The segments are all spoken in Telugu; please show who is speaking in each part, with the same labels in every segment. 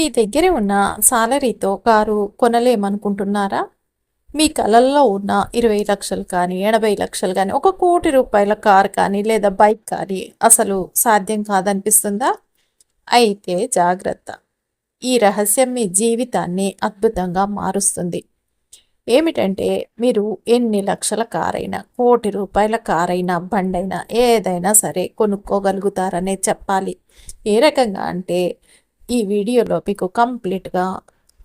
Speaker 1: మీ దగ్గర ఉన్న సాలరీతో కారు కొనలేమనుకుంటున్నారా? మీ కళల్లో ఉన్న ఇరవై లక్షలు కానీ ఎనభై లక్షలు కానీ ఒక కోటి రూపాయల కారు కానీ లేదా బైక్ కానీ అసలు సాధ్యం కాదనిపిస్తుందా? అయితే జాగ్రత్త. ఈ రహస్యం మీ జీవితాన్ని అద్భుతంగా మారుస్తుంది. ఏమిటంటే మీరు ఎన్ని లక్షల కారైనా కోటి రూపాయల కారైనా బండైనా ఏదైనా సరే కొనుక్కోగలుగుతారనే చెప్పాలి. ఏ రకంగా అంటే ఈ వీడియోలో మీకు కంప్లీట్గా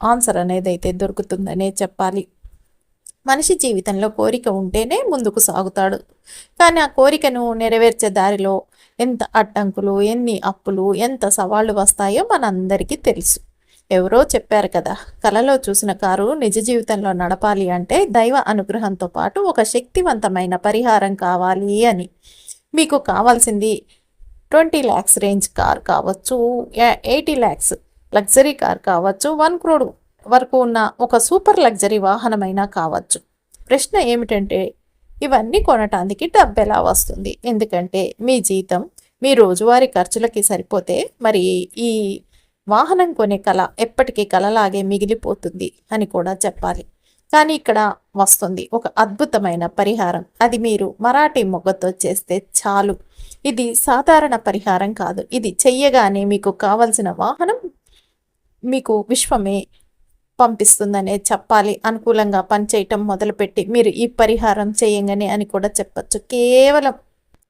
Speaker 1: ఆన్సర్ అనేది అయితే దొరుకుతుందనే చెప్పాలి. మనిషి జీవితంలో కోరిక ఉంటేనే ముందుకు సాగుతాడు. కానీ ఆ కోరికను నెరవేర్చే దారిలో ఎంత అడ్డంకులు ఎన్ని అప్పులు ఎంత సవాళ్ళు వస్తాయో మనందరికీ తెలుసు. ఎవరో చెప్పారు కదా కలలో చూసిన కారు నిజ జీవితంలో నడపాలి అంటే దైవ అనుగ్రహంతో పాటు ఒక శక్తివంతమైన పరిహారం కావాలి అని. మీకు కావాల్సింది ట్వంటీ ల్యాక్స్ రేంజ్ కార్ కావచ్చు ఎయిటీ ల్యాక్స్ లగ్జరీ కార్ కావచ్చు వన్ క్రోడ్ వరకు ఉన్న ఒక సూపర్ లగ్జరీ వాహనమైనా కావచ్చు. ప్రశ్న ఏమిటంటే ఇవన్నీ కొనటానికి డబ్బు ఎలా వస్తుంది? ఎందుకంటే మీ జీతం మీ రోజువారీ ఖర్చులకి సరిపోతే మరి ఈ వాహనం కొనే కళ ఎప్పటికీ కలలాగే మిగిలిపోతుంది అని కూడా చెప్పాలి. కానీ ఇక్కడ వస్తుంది ఒక అద్భుతమైన పరిహారం. అది మీరు మరాఠీ మొగ్గతో చేస్తే చాలు. ఇది సాధారణ పరిహారం కాదు. ఇది చెయ్యగానే మీకు కావలసిన వాహనం మీకు విశ్వమే పంపిస్తుందనే చెప్పాలి. అనుకూలంగా పనిచేయటం మొదలుపెట్టి మీరు ఈ పరిహారం చేయగానే అని కూడా చెప్పచ్చు. కేవలం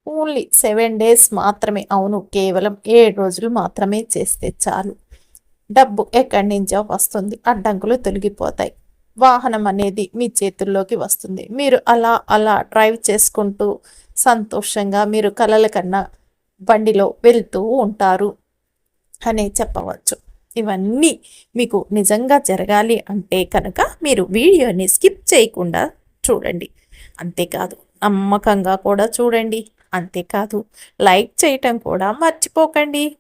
Speaker 1: ఓన్లీ సెవెన్ డేస్ మాత్రమే. అవును కేవలం ఏడు రోజులు మాత్రమే చేస్తే చాలు. డబ్బు ఎక్కడి నుంచో వస్తుంది. అడ్డంకులు తొలగిపోతాయి. వాహనం అనేది మీ చేతుల్లోకి వస్తుంది. మీరు అలా అలా డ్రైవ్ చేసుకుంటూ సంతోషంగా మీరు కలల కన్నా బండిలో వెళ్తూ ఉంటారు అనే చెప్పవచ్చు. ఇవన్నీ మీకు నిజంగా జరగాలి అంటే కనుక మీరు వీడియోని స్కిప్ చేయకుండా చూడండి. అంతేకాదు నమ్మకంగా కూడా చూడండి. అంతేకాదు లైక్ చేయటం కూడా మర్చిపోకండి.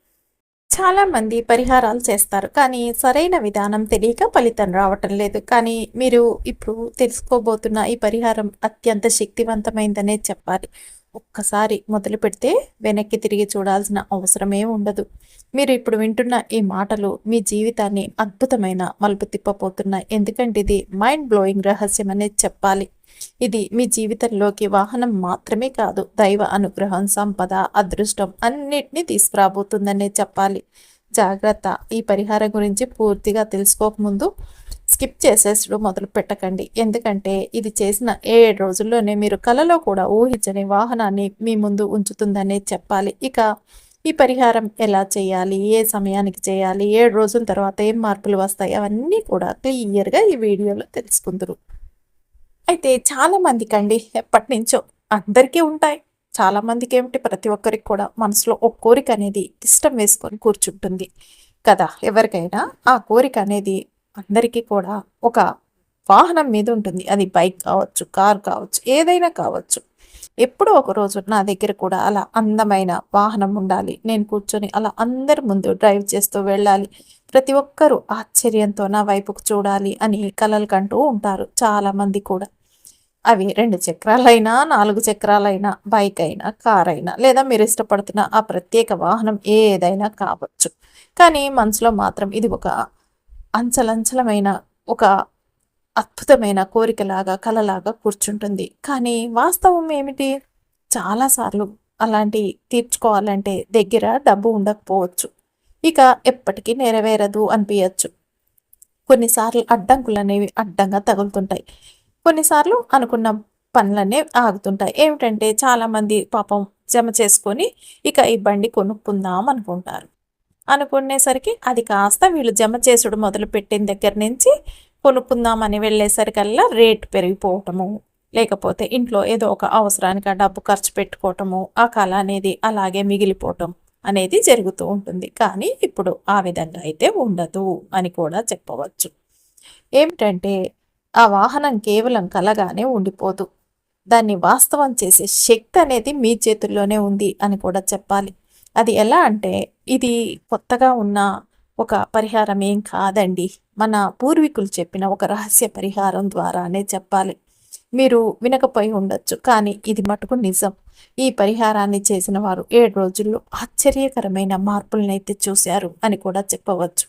Speaker 1: చాలామంది పరిహారాలు చేస్తారు. కానీ సరైన విధానం తెలియక ఫలితం రావటం లేదు. కానీ మీరు ఇప్పుడు తెలుసుకోబోతున్న ఈ పరిహారం అత్యంత శక్తివంతమైందనే చెప్పాలి. ఒక్కసారి మొదలు పెడితే వెనక్కి తిరిగి చూడాల్సిన అవసరమే ఉండదు. మీరు ఇప్పుడు వింటున్న ఈ మాటలు మీ జీవితాన్ని అద్భుతమైన మలుపు తిప్పబోతున్నాయి. ఎందుకంటే ఇది మైండ్ బ్లోయింగ్ రహస్యం అనేది చెప్పాలి. ఇది మీ జీవితంలోకి వాహనం మాత్రమే కాదు దైవ అనుగ్రహం సంపద అదృష్టం అన్నిటినీ తీసుకురాబోతుందనే చెప్పాలి. జాగ్రత్త. ఈ పరిహారం గురించి పూర్తిగా తెలుసుకోకముందు స్కిప్ చేసేసడం మొదలు పెట్టకండి. ఎందుకంటే ఇది చేసిన ఏడు రోజుల్లోనే మీరు కలలో కూడా ఊహించని వాహనాన్ని మీ ముందు ఉంచుతుందనే చెప్పాలి. ఇక ఈ పరిహారం ఎలా చేయాలి? ఏ సమయానికి చేయాలి? ఏడు రోజుల తర్వాత ఏం మార్పులు వస్తాయి? అవన్నీ కూడా క్లియర్గా ఈ వీడియోలో తెలుసుకుందరు. అయితే చాలామందికి అండి ఎప్పటి నుంచో అందరికీ ఉంటాయి. చాలామందికి ఏమిటి? ప్రతి ఒక్కరికి కూడా మనసులో ఒక కోరిక అనేది ఇష్టం వేసుకొని కూర్చుంటుంది కదా. ఎవరికైనా ఆ కోరిక అనేది అందరికీ కూడా ఒక వాహనం మీద ఉంటుంది. అది బైక్ కావచ్చు కార్ కావచ్చు ఏదైనా కావచ్చు. ఎప్పుడో ఒక రోజు నా దగ్గర కూడా అలా అందమైన వాహనం ఉండాలి. నేను కూర్చొని అలా అందరి ముందు డ్రైవ్ చేస్తూ వెళ్ళాలి. ప్రతి ఒక్కరూ ఆశ్చర్యంతో నా వైపుకు చూడాలి అని కలలు కంటూ ఉంటారు చాలామంది కూడా. అవి రెండు చక్రాలైనా నాలుగు చక్రాలైనా బైక్ అయినా కార్ అయినా లేదా మీరు ఇష్టపడుతున్న ఆ ప్రత్యేక వాహనం ఏదైనా కావచ్చు. కానీ మనసులో మాత్రం ఇది ఒక అంచలంచలమైన ఒక అద్భుతమైన కోరికలాగా కలలాగా కూర్చుంటుంది. కానీ వాస్తవం ఏమిటి? చాలాసార్లు అలాంటి తీర్చుకోవాలంటే దగ్గర డబ్బు ఉండకపోవచ్చు. ఇక ఎప్పటికీ నెరవేరదు అనిపించచ్చు కొన్నిసార్లు అడ్డంకులు అనేవి అడ్డంగా తగులుతుంటాయి. కొన్నిసార్లు అనుకున్న పనులనే ఆగుతుంటాయి. ఏమిటంటే చాలామంది పాపం జమ చేసుకొని ఇక ఈ బండి కొనుక్కుందాం అనుకుంటారు. అనుకునేసరికి అది కాస్త వీళ్ళు జమ చేసుడు మొదలు పెట్టిన దగ్గర నుంచి కొనుక్కుందామని వెళ్ళేసరికల్లా రేట్ పెరిగిపోవటము. లేకపోతే ఇంట్లో ఏదో ఒక అవసరానికి ఆ డబ్బు ఖర్చు పెట్టుకోవటము ఆ కళ అనేది అలాగే మిగిలిపోవటం అనేది జరుగుతూ ఉంటుంది. కానీ ఇప్పుడు ఆ విధంగా అయితే ఉండదు అని కూడా చెప్పవచ్చు. ఏమిటంటే ఆ వాహనం కేవలం కలగానే ఉండిపోదు. దాన్ని వాస్తవం చేసే శక్తి అనేది మీ చేతుల్లోనే ఉంది అని కూడా చెప్పాలి. అది ఎలా అంటే ఇది కొత్తగా ఉన్న ఒక పరిహారం ఏం కాదండి. మన పూర్వీకులు చెప్పిన ఒక రహస్య పరిహారం ద్వారానే చెప్పాలి. మీరు వినకపోయి ఉండొచ్చు కానీ ఇది మటుకు నిజం. ఈ పరిహారాన్ని చేసిన వారు ఏడు రోజుల్లో ఆశ్చర్యకరమైన మార్పులనైతే చూశారు అని కూడా చెప్పవచ్చు.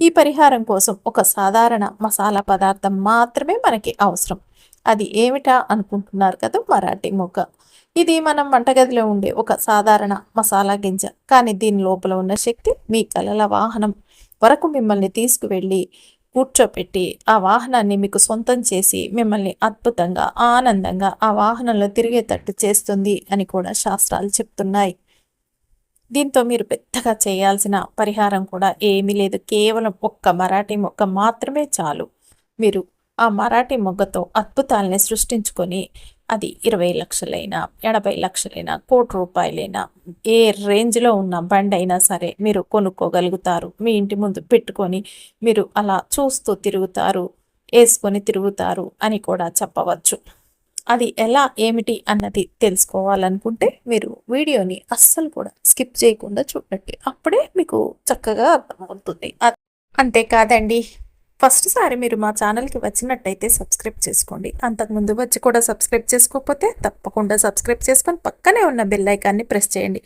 Speaker 1: ఈ పరిహారం కోసం ఒక సాధారణ మసాలా పదార్థం మాత్రమే మనకి అవసరం. అది ఏమిటా అనుకుంటున్నారు కదా మరాఠీ మొగ్గ ఇది మనం వంటగదిలో ఉండే ఒక సాధారణ మసాలా గింజ. కానీ దీని లోపల ఉన్న శక్తి మీ కలల వాహనం వరకు మిమ్మల్ని తీసుకువెళ్ళి కూర్చోపెట్టి ఆ వాహనాన్ని మీకు సొంతం చేసి మిమ్మల్ని అద్భుతంగా ఆనందంగా ఆ వాహనంలో తిరిగేటట్టు చేస్తుంది అని కూడా శాస్త్రాలు చెప్తున్నాయి. దీంతో మీరు పెద్దగా చేయాల్సిన పరిహారం కూడా ఏమీ లేదు. కేవలం ఒక్క మరాఠీ మొక్క మాత్రమే చాలు. మీరు ఆ మరాఠీ మొగ్గతో అద్భుతాలని సృష్టించుకొని అది ఇరవై లక్షలైనా ఎనభై లక్షలైనా కోటి రూపాయలైనా ఏ రేంజ్లో ఉన్న బండి అయినా సరే మీరు కొనుక్కోగలుగుతారు. మీ ఇంటి ముందు పెట్టుకొని మీరు అలా చూస్తూ తిరుగుతారు వేసుకొని తిరుగుతారు అని కూడా చెప్పవచ్చు. అది ఎలా ఏమిటి అన్నది తెలుసుకోవాలనుకుంటే మీరు వీడియోని అస్సలు కూడా స్కిప్ చేయకుండా చూడండి. అప్పుడే మీకు చక్కగా అర్థమవుతుంది. అంతేకాదండి. ఫస్ట్ సారి మీరు మా ఛానల్కి వచ్చినట్టయితే సబ్స్క్రైబ్ చేసుకోండి. అంతకుముందు వచ్చి కూడా సబ్స్క్రైబ్ చేసుకోకపోతే తప్పకుండా సబ్స్క్రైబ్ చేసుకొని పక్కనే ఉన్న బెల్ ఐకాన్ని ప్రెస్ చేయండి.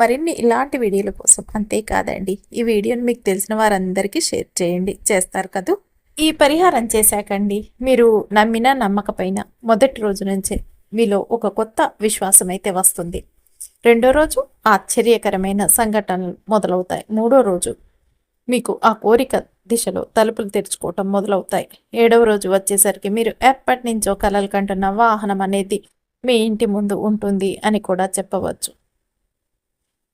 Speaker 1: మరిన్ని ఇలాంటి వీడియోల కోసం అంతేకాదండి. ఈ వీడియోని మీకు తెలిసిన వారందరికీ షేర్ చేయండి. చేస్తారు కదూ? ఈ పరిహారం చేశాకండి. మీరు నమ్మిన నమ్మకపోయినా మొదటి రోజు నుంచే మీలో ఒక కొత్త విశ్వాసం అయితే వస్తుంది. రెండో రోజు ఆశ్చర్యకరమైన సంఘటనలు మొదలవుతాయి. మూడో రోజు మీకు ఆ కోరిక దిశలో తలుపులు తెరుచుకోవటం మొదలవుతాయి. ఏడవ రోజు వచ్చేసరికి మీరు ఎప్పటి నుంచో కలలు కంటున్న వాహనం అనేది మీ ఇంటి ముందు ఉంటుంది అని కూడా చెప్పవచ్చు.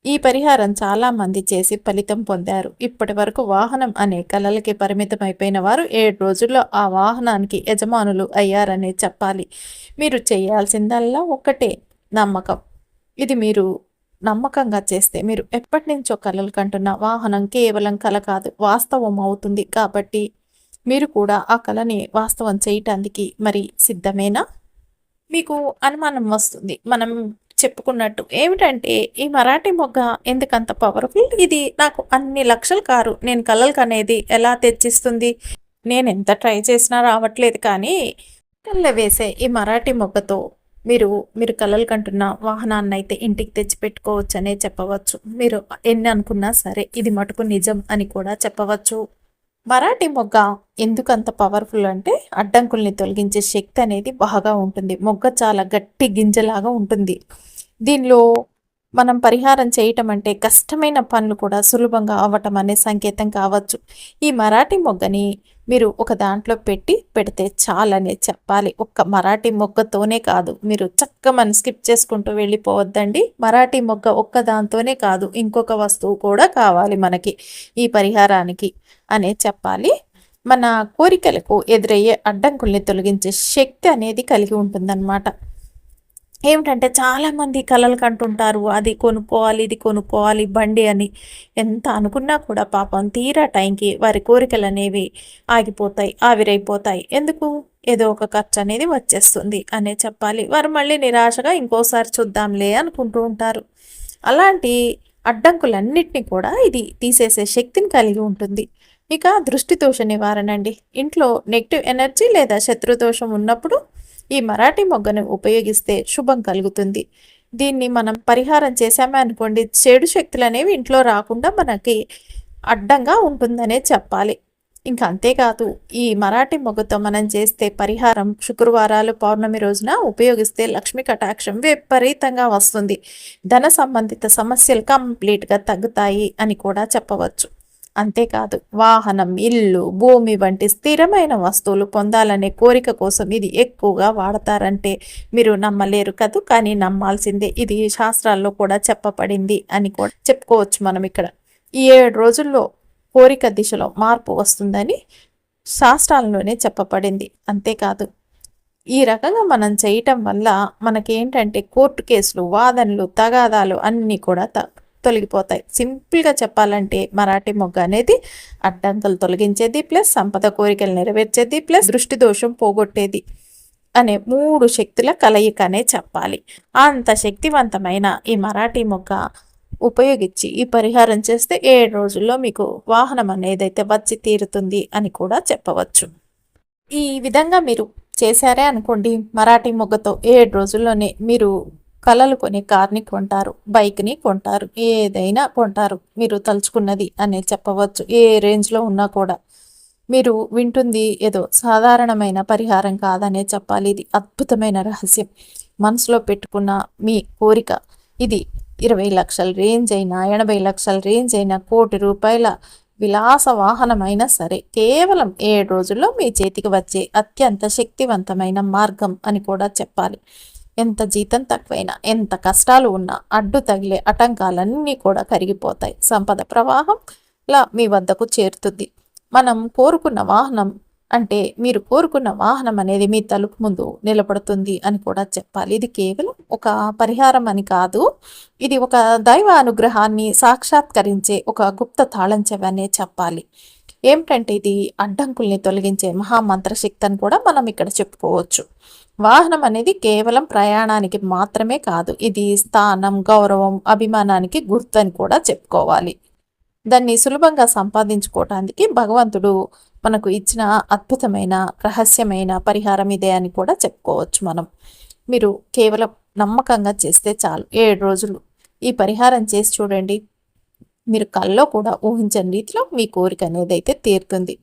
Speaker 1: ఈ పరిహారం చాలామంది చేసి ఫలితం పొందారు. ఇప్పటి వరకు వాహనం అనే కళలకి పరిమితమైపోయిన వారు ఏడు రోజుల్లో ఆ వాహనానికి యజమానులు అయ్యారనే చెప్పాలి. మీరు చేయాల్సిందల్లా ఒక్కటే నమ్మకం. ఇది మీరు నమ్మకంగా చేస్తే మీరు ఎప్పటి నుంచో కలలు కంటున్న వాహనం కేవలం కల కాదు వాస్తవం అవుతుంది. కాబట్టి మీరు కూడా ఆ కళని వాస్తవం చేయటానికి మరి సిద్ధమేనా? మీకు అనుమానం వస్తుంది. మనం చెప్పుకున్నట్టు ఏమిటంటే ఈ మరాఠీ మొగ్గ ఎందుకంత పవర్ఫుల్ ఇది నాకు అన్ని లక్షలు కారు. నేను కలలకు అనేది ఎలా తెచ్చిస్తుంది? నేను ఎంత ట్రై చేసినా రావట్లేదు కానీ కళ్ళ వేసే ఈ మరాఠీ మొగ్గతో మీరు మీరు కలలు కంటున్న వాహనాన్ని అయితే ఇంటికి తెచ్చి పెట్టుకోవచ్చనే చెప్పవచ్చు. మీరు ఎన్ని అనుకున్నా సరే ఇది మటుకు నిజం అని కూడా చెప్పవచ్చు. మరాఠీ మొగ్గ ఎందుకంత పవర్ఫుల్ అంటే అడ్డంకుల్ని తొలగించే శక్తి అనేది బాగా ఉంటుంది. మొగ్గ చాలా గట్టి గింజలాగా ఉంటుంది. దీనిలో మనం పరిహారం చేయటం అంటే కష్టమైన పనులు కూడా సులభంగా అవ్వటం అనే సంకేతం కావచ్చు. ఈ మరాఠీ మొగ్గని మీరు ఒక దాంట్లో పెట్టి పెడితే చాలనే చెప్పాలి. ఒక్క మరాఠీ మొగ్గతోనే కాదు. మీరు చక్క మనం స్కిప్ చేసుకుంటూ వెళ్ళిపోవద్దండి. మరాఠీ మొగ్గ ఒక్క దాంతోనే కాదు ఇంకొక వస్తువు కూడా కావాలి మనకి ఈ పరిహారానికి అనే చెప్పాలి. మన కోరికలకు ఎదురయ్యే అడ్డంకుల్ని తొలగించే శక్తి అనేది కలిగి ఉంటుందన్నమాట. ఏమిటంటే చాలామంది కలలు కంటుంటారు. అది కొనుక్కోవాలి ఇది కొనుక్కోవాలి బండి అని. ఎంత అనుకున్నా కూడా పాపం తీరా టైంకి వారి కోరికలు అనేవి ఆగిపోతాయి ఆవిరైపోతాయి. ఎందుకు? ఏదో ఒక ఖర్చు అనేది వచ్చేస్తుంది అనే చెప్పాలి. వారు మళ్ళీ నిరాశగా ఇంకోసారి చూద్దాంలే అనుకుంటూ ఉంటారు. అలాంటి అడ్డంకులన్నిటిని కూడా ఇది తీసేసే శక్తిని కలిగి ఉంటుంది. ఇక దృష్టి దోష నివారణ అండి. ఇంట్లో నెగిటివ్ ఎనర్జీ లేదా శత్రుదోషం ఉన్నప్పుడు ఈ మరాఠీ మొగ్గను ఉపయోగిస్తే శుభం కలుగుతుంది. దీన్ని మనం పరిహారం చేశామే అనుకోండి చెడు శక్తులు అనేవి ఇంట్లో రాకుండా మనకి అడ్డంగా ఉంటుందనే చెప్పాలి. ఇంకా అంతేకాదు ఈ మరాఠీ మొగ్గతో మనం చేస్తే పరిహారం శుక్రవారాలు పౌర్ణమి రోజున ఉపయోగిస్తే లక్ష్మి కటాక్షం విపరీతంగా వస్తుంది. ధన సంబంధిత సమస్యలు కంప్లీట్గా తగ్గుతాయి అని కూడా చెప్పవచ్చు. అంతేకాదు వాహనం ఇల్లు భూమి వంటి స్థిరమైన వస్తువులు పొందాలనే కోరిక కోసం ఇది ఎక్కువగా వాడతారంటే మీరు నమ్మలేరు కదూ? కానీ నమ్మాల్సిందే. ఇది శాస్త్రాల్లో కూడా చెప్పబడింది అని కూడా చెప్పుకోవచ్చు మనం ఇక్కడ. ఈ ఏడు రోజుల్లో కోరిక దిశలో మార్పు వస్తుందని శాస్త్రాల్లోనే చెప్పబడింది. అంతేకాదు ఈ రకంగా మనం చేయటం వల్ల మనకేంటంటే కోర్టు కేసులు వాదనలు తగాదాలు అన్నీ కూడా తొలగిపోతాయి. సింపుల్గా చెప్పాలంటే మరాఠీ మొగ్గ అనేది అడ్డంకులు తొలగించేది ప్లస్ సంపద కోరికలు నెరవేర్చేది ప్లస్ దృష్టి దోషం పోగొట్టేది అనే మూడు శక్తుల కలయికనే చెప్పాలి. అంత శక్తివంతమైన ఈ మరాఠీ మొగ్గ ఉపయోగించి ఈ పరిహారం చేస్తే ఏడు రోజుల్లో మీకు వాహనం అనేది అయితే వచ్చి తీరుతుంది అని కూడా చెప్పవచ్చు. ఈ విధంగా మీరు చేశారే అనుకోండి మరాఠీ మొగ్గతో ఏడు రోజుల్లోనే మీరు కలలు కొని కార్ని కొంటారు బైక్ని కొంటారు ఏదైనా కొంటారు. మీరు తలుచుకున్నది అనే చెప్పవచ్చు. ఏ రేంజ్లో ఉన్నా కూడా మీరు వింటుంది ఏదో సాధారణమైన పరిహారం కాదనే చెప్పాలి. ఇది అద్భుతమైన రహస్యం. మనసులో పెట్టుకున్న మీ కోరిక ఇది ఇరవై లక్షల రేంజ్ అయినా ఎనభై లక్షల రేంజ్ అయినా కోటి రూపాయల విలాస వాహనమైనా సరే కేవలం ఏడు రోజుల్లో మీ చేతికి వచ్చే అత్యంత శక్తివంతమైన మార్గం అని కూడా చెప్పాలి. ఎంత జీతం తక్కువైనా ఎంత కష్టాలు ఉన్నా అడ్డు తగిలే ఆటంకాలన్నీ కూడా కరిగిపోతాయి. సంపద ప్రవాహం లా మీ వద్దకు చేరుతుంది. మనం కోరుకున్న వాహనం అంటే మీరు కోరుకున్న వాహనం అనేది మీ తలుపు ముందు నిలబడుతుంది అని కూడా చెప్పాలి. ఇది కేవలం ఒక పరిహారం అని కాదు. ఇది ఒక దైవ అనుగ్రహాన్ని సాక్షాత్కరించే ఒక గుప్త తాళం చెవనే చెప్పాలి. ఏమిటంటే ఇది అడ్డంకుల్ని తొలగించే మహామంత్రశక్తి అని కూడా మనం ఇక్కడ చెప్పుకోవచ్చు. వాహనం అనేది కేవలం ప్రయాణానికి మాత్రమే కాదు ఇది స్థానం గౌరవం అభిమానానికి గుర్తు అని కూడా చెప్పుకోవాలి. దాన్ని సులభంగా సంపాదించుకోవటానికి భగవంతుడు మనకు ఇచ్చిన అద్భుతమైన రహస్యమైన పరిహారం ఇదే అని కూడా చెప్పుకోవచ్చు మనం. మీరు కేవలం నమ్మకంగా చేస్తే చాలు. ఏడు రోజులు ఈ పరిహారం చేసి చూడండి. మీరు కళ్ళలో కూడా ఊహించని రీతిలో మీ కోరిక అనేది అయితే తీరుతుంది.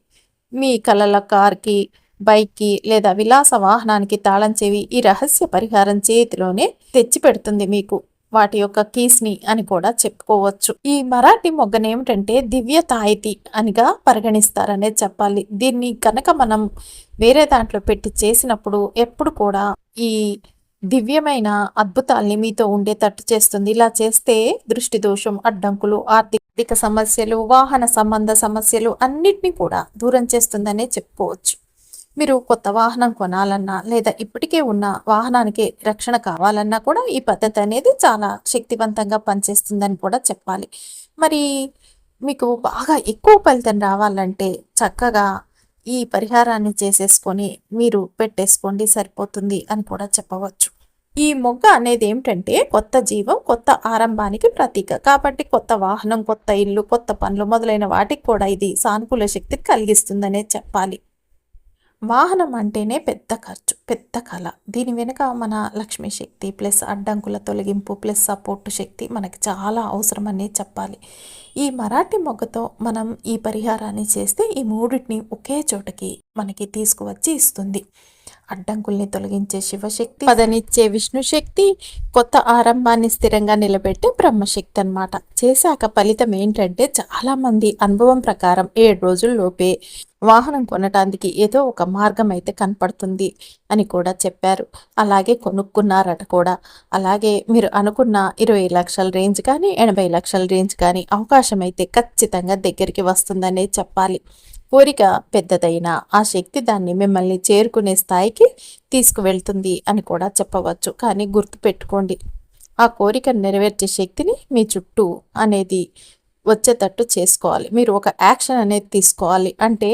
Speaker 1: మీ కళల కార్కి బైక్కి లేదా విలాస వాహనానికి తాళం చెవి ఈ రహస్య పరిహారం చేతిలోనే తెచ్చి పెడుతుంది మీకు. వాటి యొక్క కీస్ని అని కూడా చెప్పుకోవచ్చు. ఈ మరాఠీ మొగ్గను ఏమిటంటే దివ్య తాయితి అనిగా పరిగణిస్తారనే చెప్పాలి. దీన్ని కనుక మనం వేరే దాంట్లో పెట్టి చేసినప్పుడు ఎప్పుడు కూడా ఈ దివ్యమైన అద్భుతాల్ని మీతో ఉండేటట్టు చేస్తుంది. ఇలా చేస్తే దృష్టి దోషం అడ్డంకులు ఆర్థిక సమస్యలు వాహన సంబంధ సమస్యలు అన్నిటినీ కూడా దూరం చేస్తుందనే చెప్పుకోవచ్చు. మీరు కొత్త వాహనం కొనాలన్నా లేదా ఇప్పటికే ఉన్న వాహనానికి రక్షణ కావాలన్నా కూడా ఈ పద్ధతి అనేది చాలా శక్తివంతంగా పనిచేస్తుందని కూడా చెప్పాలి. మరి మీకు బాగా ఎక్కువ ఫలితం రావాలంటే చక్కగా ఈ పరిహారాన్ని చేసేసుకొని మీరు పెట్టేసుకోండి సరిపోతుంది అని కూడా చెప్పవచ్చు. ఈ మొగ్గ అనేది ఏమిటంటే కొత్త జీవం కొత్త ఆరంభానికి ప్రతీక. కాబట్టి కొత్త వాహనం కొత్త ఇల్లు కొత్త పనులు మొదలైన వాటికి కూడా ఇది సానుకూల శక్తిని కలిగిస్తుందనే చెప్పాలి. వాహనం అంటేనే పెద్ద ఖర్చు పెద్ద కళ. దీని వెనుక మన లక్ష్మీ శక్తి ప్లస్ అడ్డంకుల తొలగింపు ప్లస్ సపోర్ట్ శక్తి మనకి చాలా అవసరమనే చెప్పాలి. ఈ మరాఠీ మొగ్గతో మనం ఈ పరిహారాన్ని చేస్తే ఈ మూడింటిని ఒకే చోటకి మనకి తీసుకువచ్చి ఇస్తుంది. అడ్డంకుల్ని తొలగించే శివశక్తి పదనిచ్చే విష్ణుశక్తి కొత్త ఆరంభాన్ని స్థిరంగా నిలబెట్టే బ్రహ్మశక్తి అనమాట చేశాక ఫలితం ఏంటంటే చాలామంది అనుభవం ప్రకారం ఏడు రోజుల్లోపే వాహనం కొనటానికి ఏదో ఒక మార్గం అయితే కనపడుతుంది అని కూడా చెప్పారు. అలాగే కొనుక్కున్నారట కూడా. అలాగే మీరు అనుకున్న ఇరవై లక్షల రేంజ్ కానీ ఎనభై లక్షల రేంజ్ కానీ అవకాశం అయితే ఖచ్చితంగా దగ్గరికి వస్తుందనే చెప్పాలి. కోరిక పెద్దదైన ఆ శక్తి దాన్ని మిమ్మల్ని చేరుకునే స్థాయికి తీసుకువెళ్తుంది అని కూడా చెప్పవచ్చు. కానీ గుర్తుపెట్టుకోండి ఆ కోరికను నెరవేర్చే శక్తిని మీ చుట్టూ అనేది వచ్చేటట్టు చేసుకోవాలి. మీరు ఒక యాక్షన్ అనేది తీసుకోవాలి. అంటే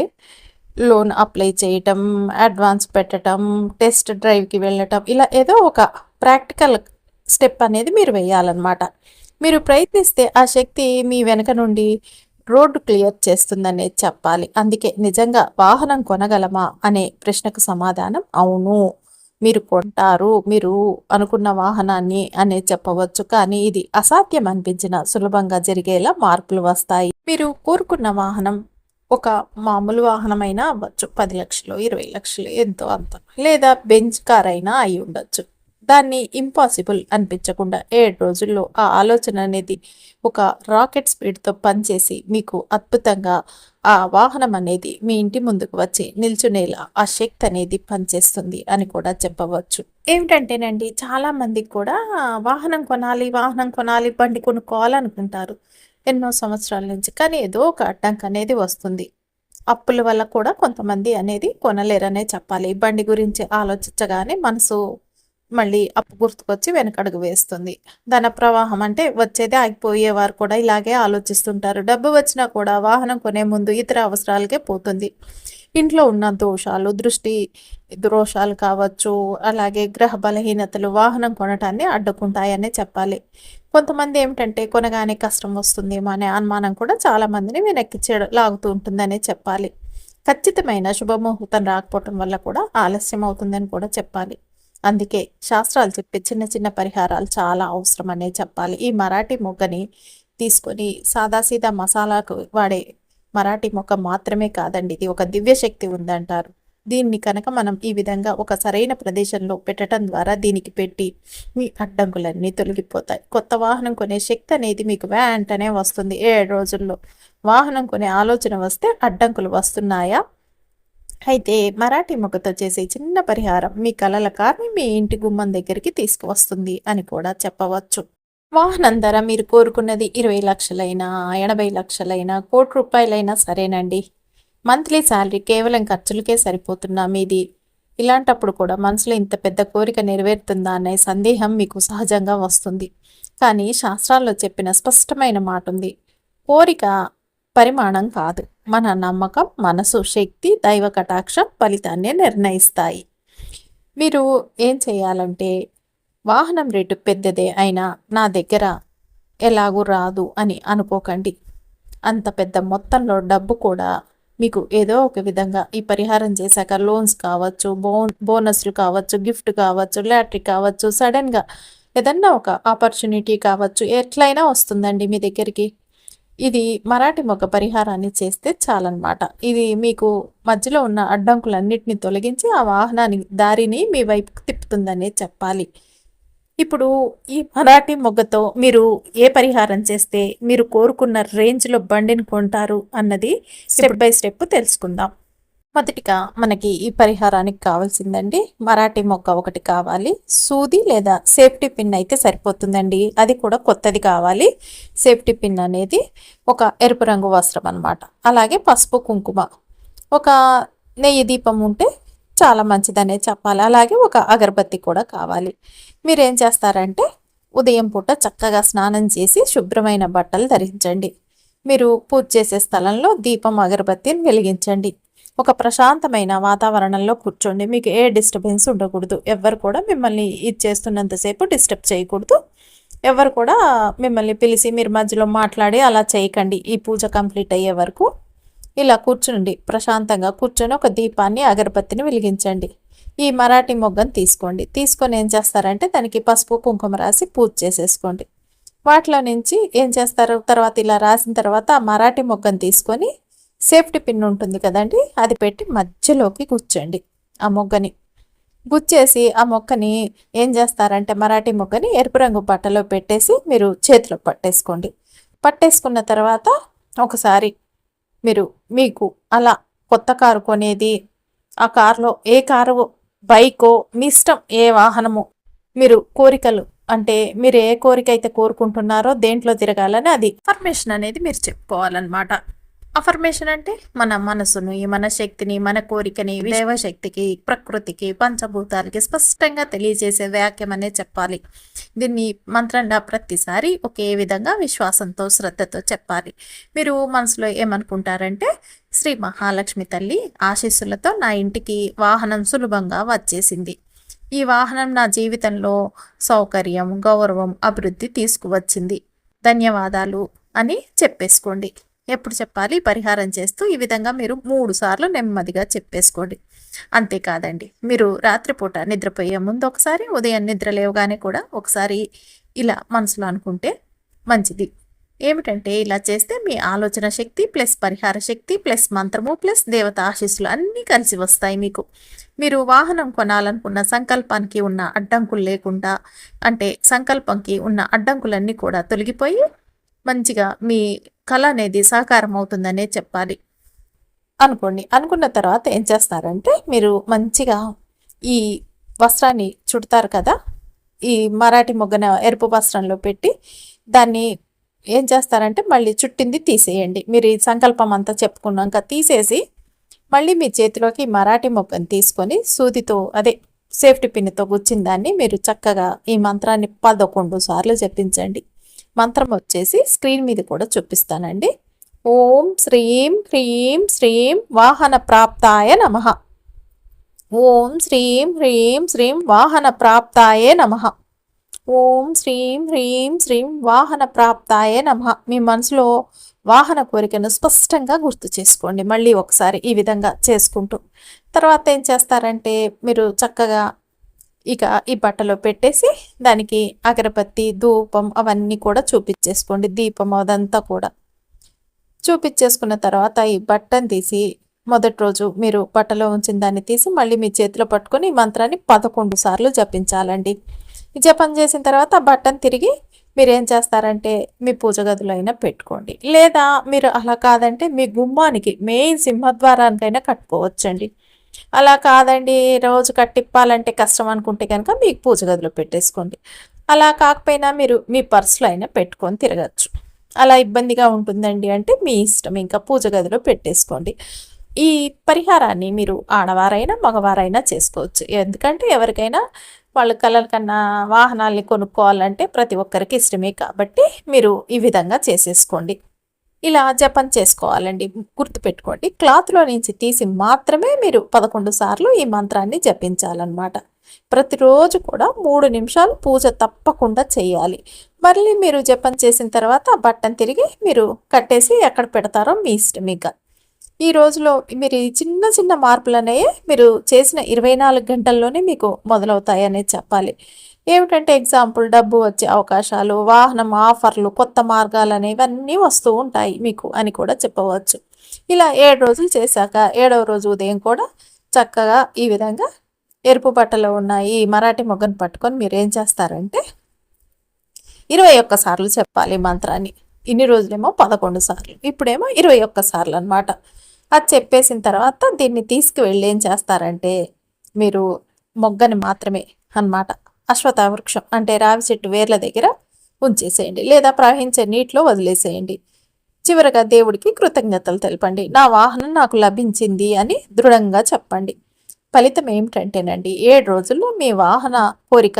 Speaker 1: లోన్ అప్లై చేయటం అడ్వాన్స్ పెట్టడం టెస్ట్ డ్రైవ్కి వెళ్ళటం ఇలా ఏదో ఒక ప్రాక్టికల్ స్టెప్ అనేది మీరు వేయాలన్నమాట. మీరు ప్రయత్నిస్తే ఆ శక్తి మీ వెనక నుండి రోడ్డు క్లియర్ చేస్తుందనే చెప్పాలి. అందుకే నిజంగా వాహనం కొనగలమా అనే ప్రశ్నకు సమాధానం అవును. మీరు కొంటారు మీరు అనుకున్న వాహనాన్ని అనే చెప్పవచ్చు. కానీ ఇది అసాధ్యం అనిపించిన సులభంగా జరిగేలా మార్పులు వస్తాయి. మీరు కోరుకున్న వాహనం ఒక మామూలు వాహనమైనా అవ్వచ్చు. పది లక్షలు ఇరవై లక్షలు ఎంతో అంత. లేదా బెంచ్ కార్ అయినా అయి ఉండొచ్చు. దాన్ని ఇంపాసిబుల్ అనిపించకుండా ఏడు రోజుల్లో ఆ ఆలోచన అనేది ఒక రాకెట్ స్పీడ్తో పనిచేసి మీకు అద్భుతంగా ఆ వాహనం అనేది మీ ఇంటి ముందుకు వచ్చి నిల్చునేలా ఆ శక్తి అనేది పనిచేస్తుంది అని కూడా చెప్పవచ్చు. ఏమిటంటేనండి చాలా మందికి కూడా వాహనం కొనాలి వాహనం కొనాలి బండి కొనుక్కోవాలనుకుంటారు ఎన్నో సంవత్సరాల నుంచి. కానీ ఏదో ఒక అడ్డంకి అనేది వస్తుంది. అప్పుల వల్ల కూడా కొంతమంది అనేది కొనలేరనే చెప్పాలి. బండి గురించి ఆలోచించగానే మనసు మళ్ళీ అప్పు గుర్తుకొచ్చి వెనకడుగు వేస్తుంది. ధన ప్రవాహం అంటే వచ్చేది ఆగిపోయేవారు కూడా ఇలాగే ఆలోచిస్తుంటారు. డబ్బు వచ్చినా కూడా వాహనం కొనే ముందు ఇతర అవసరాలకే పోతుంది. ఇంట్లో ఉన్న దోషాలు దృష్టి దోషాలు కావచ్చు అలాగే గ్రహ బలహీనతలు వాహనం కొనటాన్ని అడ్డుకుంటాయనే చెప్పాలి. కొంతమంది ఏమిటంటే కొనగానే కష్టం వస్తుందేమో అనే అనుమానం కూడా చాలా మందిని వెనక్కి లాగుతూ ఉంటుందనే చెప్పాలి. ఖచ్చితమైన శుభముహూర్తం రాకపోవటం వల్ల కూడా ఆలస్యం అవుతుందని కూడా చెప్పాలి. అందుకే శాస్త్రాలు చెప్పే చిన్న చిన్న పరిహారాలు చాలా అవసరం అనే చెప్పాలి. ఈ మరాఠీ మొగ్గని తీసుకొని సాదాసీదా మసాలాకు వాడే మరాఠీ మొక్క మాత్రమే కాదండి ఇది ఒక దివ్య శక్తి ఉందంటారు. దీన్ని కనుక మనం ఈ విధంగా ఒక సరైన ప్రదేశంలో పెట్టడం ద్వారా దీనికి పెట్టి మీ అడ్డంకులన్నీ తొలగిపోతాయి. కొత్త వాహనం కొనే శక్తి అనేది మీకు వెంటనే వస్తుంది. ఏడు రోజుల్లో వాహనం కొనే ఆలోచన వస్తే అడ్డంకులు వస్తున్నాయా? అయితే మరాఠీ మొక్కతో చేసే చిన్న పరిహారం మీ కలల కార్ని మీ ఇంటి గుమ్మం దగ్గరికి తీసుకువస్తుంది అని కూడా చెప్పవచ్చు. వాహనం ధర మీరు కోరుకున్నది ఇరవై లక్షలైనా ఎనభై లక్షలైనా కోటి రూపాయలైనా సరేనండి. మంత్లీ శాలరీ కేవలం ఖర్చులకే సరిపోతున్నా మీది. ఇలాంటప్పుడు కూడా మనసులో ఇంత పెద్ద కోరిక నెరవేరుతుందా అనే సందేహం మీకు సహజంగా వస్తుంది. కానీ శాస్త్రాల్లో చెప్పిన స్పష్టమైన మాట ఉంది కోరిక పరిమాణం కాదు. మన నమ్మకం మనసు శక్తి దైవ కటాక్షం ఫలితాన్ని నిర్ణయిస్తాయి. మీరు ఏం చేయాలంటే వాహనం రేటు పెద్దదే అయినా నా దగ్గర ఎలాగూ రాదు అని అనుకోకండి. అంత పెద్ద మొత్తంలో డబ్బు కూడా మీకు ఏదో ఒక విధంగా ఈ పరిహారం చేశాక లోన్స్ కావచ్చు బోన్ బోనస్లు కావచ్చు గిఫ్ట్ కావచ్చు లాటరీ కావచ్చు సడన్గా ఏదన్నా ఒక ఆపర్చునిటీ కావచ్చు ఎట్లయినా వస్తుందండి మీ దగ్గరికి. ఇది మరాఠీ మొక్క పరిహారాన్ని చేస్తే చాలన్నమాట. ఇది మీకు మధ్యలో ఉన్న అడ్డంకులన్నింటినీ తొలగించి ఆ వాహనాన్ని దారిని మీ వైపుకు తిప్పుతుందనే చెప్పాలి. ఇప్పుడు ఈ మరాఠీ మొగ్గతో మీరు ఏ పరిహారం చేస్తే మీరు కోరుకున్న రేంజ్లో బండిని కొంటారు అన్నది స్టెప్ బై స్టెప్ తెలుసుకుందాం. మొదటిగా మనకి ఈ పరిహారానికి కావాల్సిందండి. మరాఠీ మొక్క ఒకటి కావాలి. సూది లేదా సేఫ్టీ పిన్ అయితే సరిపోతుందండి. అది కూడా కొత్తది కావాలి. సేఫ్టీ పిన్ అనేది ఒక ఎరుపు రంగు వస్త్రం అనమాట అలాగే పసుపు కుంకుమ. ఒక నెయ్యి దీపం ఉంటే చాలా మంచిదనే చెప్పాలి. అలాగే ఒక అగరబత్తి కూడా కావాలి. మీరేం చేస్తారంటే ఉదయం పూట చక్కగా స్నానం చేసి శుభ్రమైన బట్టలు ధరించండి. మీరు పూజ చేసే స్థలంలో దీపం అగరబత్తిని వెలిగించండి. ఒక ప్రశాంతమైన వాతావరణంలో కూర్చోండి. మీకు ఏ డిస్టర్బెన్స్ ఉండకూడదు. ఎవరు కూడా మిమ్మల్ని ఇది చేస్తున్నంతసేపు డిస్టర్బ్ చేయకూడదు. ఎవరు కూడా మిమ్మల్ని పిలిచి మీరు మధ్యలో మాట్లాడి అలా చేయకండి. ఈ పూజ కంప్లీట్ అయ్యే వరకు ఇలా కూర్చుండి. ప్రశాంతంగా కూర్చొని ఒక దీపాన్ని అగరబత్తిని వెలిగించండి. ఈ మరాఠీ మొగ్గను తీసుకోండి. తీసుకొని ఏం చేస్తారంటే దానికి పసుపు కుంకుమ రాసి పూజ చేసేసుకోండి. వాటిలో నుంచి ఏం చేస్తారు? తర్వాత ఇలా రాసిన తర్వాత ఆ మరాఠీ మొగ్గను తీసుకొని సేఫ్టీ పిన్ ఉంటుంది కదండి అది పెట్టి మధ్యలోకి కూర్చోండి ఆ మొగ్గని. గుచ్చేసి ఆ మొక్కని ఏం చేస్తారంటే మరాఠీ మొగ్గని ఎరుపు రంగు బట్టలో పెట్టేసి మీరు చేతిలో పట్టేసుకోండి. పట్టేసుకున్న తర్వాత ఒకసారి మీరు మీకు అలా కొత్త కారు కొనేది ఆ కారులో ఏ కారు బైకో మీ ఇష్టం ఏ వాహనము మీరు కోరికలు అంటే మీరు ఏ కోరిక అయితే కోరుకుంటున్నారో దేంట్లో తిరగాలని అది పర్మిషన్ అనేది మీరు చెప్పుకోవాలన్నమాట. అఫర్మేషన్ అంటే మన మనసును మన శక్తిని మన కోరికని దైవశక్తికి ప్రకృతికి పంచభూతాలకి స్పష్టంగా తెలియజేసే వాక్యం అనే చెప్పాలి. దీన్ని మంత్రంగా ప్రతిసారి ఒకే విధంగా విశ్వాసంతో శ్రద్ధతో చెప్పాలి. మీరు మనసులో ఏమనుకుంటారంటే శ్రీ మహాలక్ష్మి తల్లి ఆశీస్సులతో నా ఇంటికి వాహనం సులభంగా వచ్చేసింది. ఈ వాహనం నా జీవితంలో సౌకర్యం గౌరవం అభివృద్ధి తీసుకువచ్చింది. ధన్యవాదాలు అని చెప్పేసుకోండి. ఎప్పుడు చెప్పాలి? పరిహారం చేస్తూ ఈ విధంగా మీరు మూడు సార్లు నెమ్మదిగా చెప్పేసుకోండి. అంతేకాదండి మీరు రాత్రిపూట నిద్రపోయే ముందు ఒకసారి ఉదయం నిద్ర లేవగానే కూడా ఒకసారి ఇలా మనసులో అనుకుంటే మంచిది. ఏమిటంటే ఇలా చేస్తే మీ ఆలోచన శక్తి ప్లస్ పరిహార శక్తి ప్లస్ మంత్రము ప్లస్ దేవత ఆశీస్సులు అన్నీ కలిసి వస్తాయి మీకు. మీరు వాహనం కొనాలనుకున్న సంకల్పానికి ఉన్న అడ్డంకులు లేకుండా అంటే సంకల్పంకి ఉన్న అడ్డంకులన్నీ కూడా తొలగిపోయి మంచిగా మీ కళ అనేది సహకారం అవుతుందనే చెప్పాలి. అనుకోండి. అనుకున్న తర్వాత ఏం చేస్తారంటే మీరు మంచిగా ఈ వస్త్రాన్ని చుడతారు కదా ఈ మరాఠీ మొగ్గన ఎరుపు వస్త్రంలో పెట్టి దాన్ని ఏం చేస్తారంటే మళ్ళీ చుట్టింది తీసేయండి. మీరు ఈ సంకల్పం అంతా చెప్పుకున్నాక తీసేసి మళ్ళీ మీ చేతిలోకి మరాఠీ మొగ్గను తీసుకొని సూదితో అదే సేఫ్టీ పిన్నుతో గుచ్చిన దాన్ని మీరు చక్కగా ఈ మంత్రాన్ని పదకొండు సార్లు చెప్పించండి మంత్రం వచ్చేసి స్క్రీన్ మీద కూడా చూపిస్తానండి. ఓం శ్రీం హ్రీం శ్రీం వాహన ప్రాప్తాయ నమ. ఓం శ్రీం హ్రీం శ్రీం వాహన ప్రాప్తాయ నమ. ఓం శ్రీం హ్రీం శ్రీం వాహన ప్రాప్తాయ నమ. మీ మనసులో వాహన కోరికను స్పష్టంగా గుర్తు చేసుకోండి. మళ్ళీ ఒకసారి ఈ విధంగా చేసుకుంటూ తర్వాత ఏం చేస్తారంటే మీరు చక్కగా ఇక ఈ బట్టలో పెట్టేసి దానికి అగరబత్తి ధూపం అవన్నీ కూడా చూపించేసుకోండి. దీపం అదంతా కూడా. చూపించేసుకున్న తర్వాత ఈ బట్టను తీసి మొదటి రోజు మీరు బట్టలో ఉంచిన దాన్ని తీసి మళ్ళీ మీ చేతిలో పట్టుకొని ఈ మంత్రాన్ని పదకొండు సార్లు జపించాలండి. జపం చేసిన తర్వాత ఆ బట్టను తిరిగి మీరు ఏం చేస్తారంటే మీ పూజ గదిలో అయినా పెట్టుకోండి. లేదా మీరు అలా కాదంటే మీ గుమ్మానికి మెయిన్ సింహద్వారానికైనా కట్టుకోవచ్చండి. అలా కాదండి రోజు కట్టిప్పాలంటే కష్టం అనుకుంటే కనుక మీకు పూజ గదిలో పెట్టేసుకోండి. అలా కాకపోయినా మీరు మీ పర్సులో అయినా పెట్టుకొని తిరగచ్చు. అలా ఇబ్బందిగా ఉంటుందండి అంటే మీ ఇష్టం ఇంకా పూజ గదిలో పెట్టేసుకోండి. ఈ పరిహారాన్ని మీరు ఆడవారైనా మగవారైనా చేసుకోవచ్చు. ఎందుకంటే ఎవరికైనా వాళ్ళ కలర్ కన్నా వాహనాల్ని కొనుక్కోవాలంటే ప్రతి ఒక్కరికి ఇష్టమే కాబట్టి మీరు ఈ విధంగా చేసేసుకోండి. ఇలా జపం చేసుకోవాలండి. గుర్తుపెట్టుకోండి. క్లాత్లో నుంచి తీసి మాత్రమే మీరు పదకొండు సార్లు ఈ మంత్రాన్ని జపించాలన్నమాట. ప్రతిరోజు కూడా మూడు నిమిషాలు పూజ తప్పకుండా చేయాలి. మళ్ళీ మీరు జపం చేసిన తర్వాత బట్టను తిరిగి మీరు కట్టేసి ఎక్కడ పెడతారో మీ ఇష్టం ఇక ఈ రోజులో మీరు ఈ చిన్న చిన్న మార్పులు అనేవి మీరు చేసిన ఇరవై నాలుగు గంటల్లోనే మీకు మొదలవుతాయనే చెప్పాలి. ఏమిటంటే ఎగ్జాంపుల్ డబ్బు వచ్చే అవకాశాలు వాహనం ఆఫర్లు కొత్త మార్గాలు అనేవి అన్నీ వస్తూ ఉంటాయి మీకు అని కూడా చెప్పవచ్చు. ఇలా ఏడు రోజులు చేశాక ఏడవ రోజు ఉదయం కూడా చక్కగా ఈ విధంగా ఎరుపు బట్టలో ఉన్న ఈ మరాఠీ మొగ్గను పట్టుకొని మీరు ఏం చేస్తారంటే ఇరవై ఒక్క సార్లు చెప్పాలి మంత్రాన్ని. ఇన్ని రోజులేమో పదకొండు సార్లు. ఇప్పుడేమో ఇరవై ఒక్క సార్లు అనమాట అది చెప్పేసిన తర్వాత దీన్ని తీసుకువెళ్ళి ఏం చేస్తారంటే మీరు మొగ్గని మాత్రమే అనమాట అశ్వత్థ వృక్షం అంటే రావి చెట్టు వేర్ల దగ్గర ఉంచేసేయండి లేదా ప్రవహించే నీటిలో వదిలేసేయండి. చివరగా దేవుడికి కృతజ్ఞతలు తెలపండి. నా వాహనం నాకు లభించింది అని దృఢంగా చెప్పండి. ఫలితం ఏమిటంటేనండి ఏడు రోజుల్లో మీ వాహన కోరిక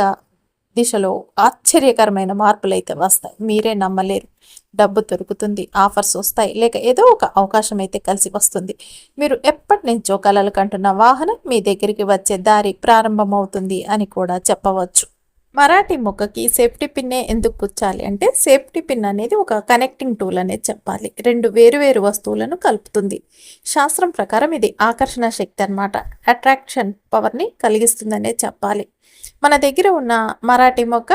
Speaker 1: దిశలో ఆశ్చర్యకరమైన మార్పులు అయితే వస్తాయి. మీరే నమ్మలేరు. డబ్బు దొరుకుతుంది ఆఫర్స్ వస్తాయి లేక ఏదో ఒక అవకాశం అయితే కలిసి వస్తుంది. మీరు ఎప్పటి నుంచో కలలు కంటున్న వాహనం మీ దగ్గరికి వచ్చే దారి ప్రారంభమవుతుంది అని కూడా చెప్పవచ్చు. మరాఠీ మొక్కకి సేఫ్టీ పిన్నే ఎందుకు పుచ్చాలి అంటే సేఫ్టీ పిన్ అనేది ఒక కనెక్టింగ్ టూల్ అనేది చెప్పాలి. రెండు వేరువేరు వస్తువులను కలుపుతుంది. శాస్త్రం ప్రకారం ఇది ఆకర్షణ శక్తి అనమాట అట్రాక్షన్ పవర్ని కలిగిస్తుందనే చెప్పాలి. మన దగ్గర ఉన్న మరాఠీ మొక్క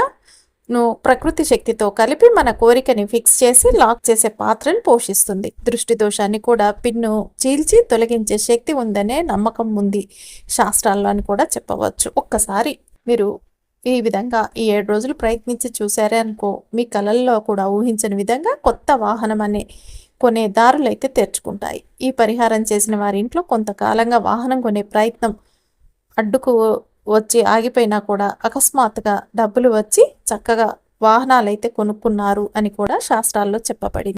Speaker 1: ను ప్రకృతి శక్తితో కలిపి మన కోరికని ఫిక్స్ చేసి లాక్ చేసే పాత్రను పోషిస్తుంది. దృష్టి దోషాన్ని కూడా పిన్ను చీల్చి తొలగించే శక్తి ఉందనే నమ్మకం ఉంది. శాస్త్రాల్లో అని కూడా చెప్పవచ్చు. ఒక్కసారి మీరు ఈ విధంగా ఈ ఏడు రోజులు ప్రయత్నించి చూసారే అనుకో మీ కళల్లో కూడా ఊహించని విధంగా కొత్త వాహనం అనే కొనే దారులు అయితే తెరుచుకుంటాయి. ఈ పరిహారం చేసిన వారి ఇంట్లో కొంతకాలంగా వాహనం కొనే ప్రయత్నం అడ్డుకు వచ్చి ఆగిపోయినా కూడా అకస్మాత్తుగా డబ్బులు వచ్చి చక్కగా వాహనాలు అయితే కొనుక్కున్నారు అని కూడా శాస్త్రాల్లో చెప్పబడింది.